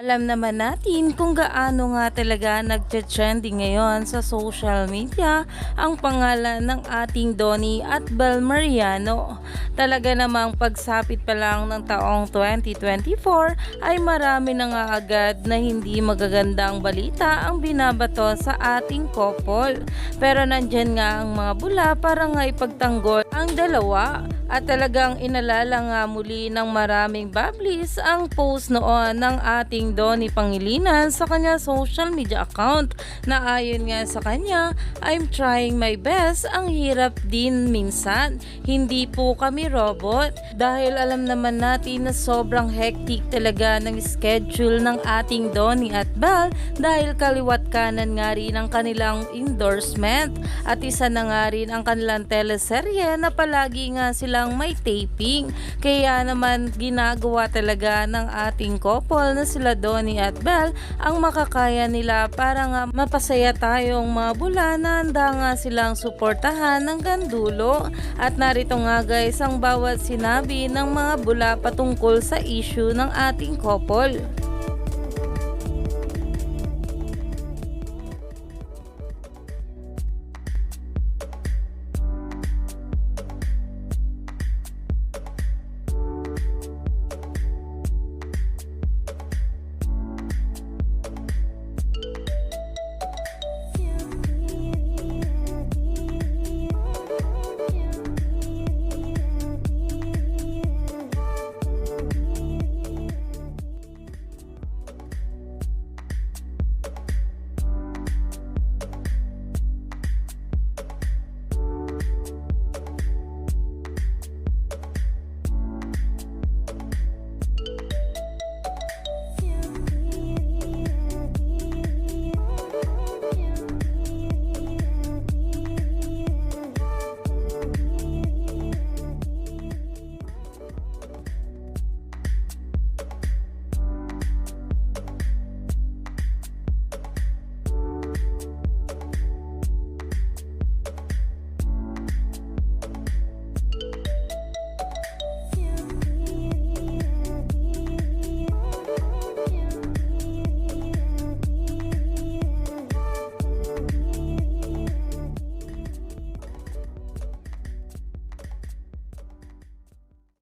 Alam naman natin kung gaano nga talaga nagte-trending ngayon sa social media ang pangalan ng ating Donnie at Bel Mariano. Talaga namang pagsapit pa lang ng taong 2024 ay marami na nga agad na hindi magagandang balita ang binabato sa ating couple. Pero nandyan nga ang mga bula para nga ipagtanggol ang dalawa at talagang inalala nga muli ng maraming bablis ang post noon ng ating Donnie Pangilinan sa kanya social media account. Na ayon nga sa kanya, I'm trying my best, ang hirap din minsan. Hindi po kami robot. Dahil alam naman natin na sobrang hectic talaga ng schedule ng ating Donnie at Belle dahil kaliwat kanan nga rin ang kanilang endorsement. At isa na nga rin ang kanilang teleserye na palagi nga silang may taping. Kaya naman ginagawa talaga ng ating couple na sila Donnie at Belle ang makakaya nila para nga mapasaya tayong mga bula na handa nga silang suportahan ng gandulo. At narito nga guys ang bawat sinabi ng mga bula patungkol sa issue ng ating couple.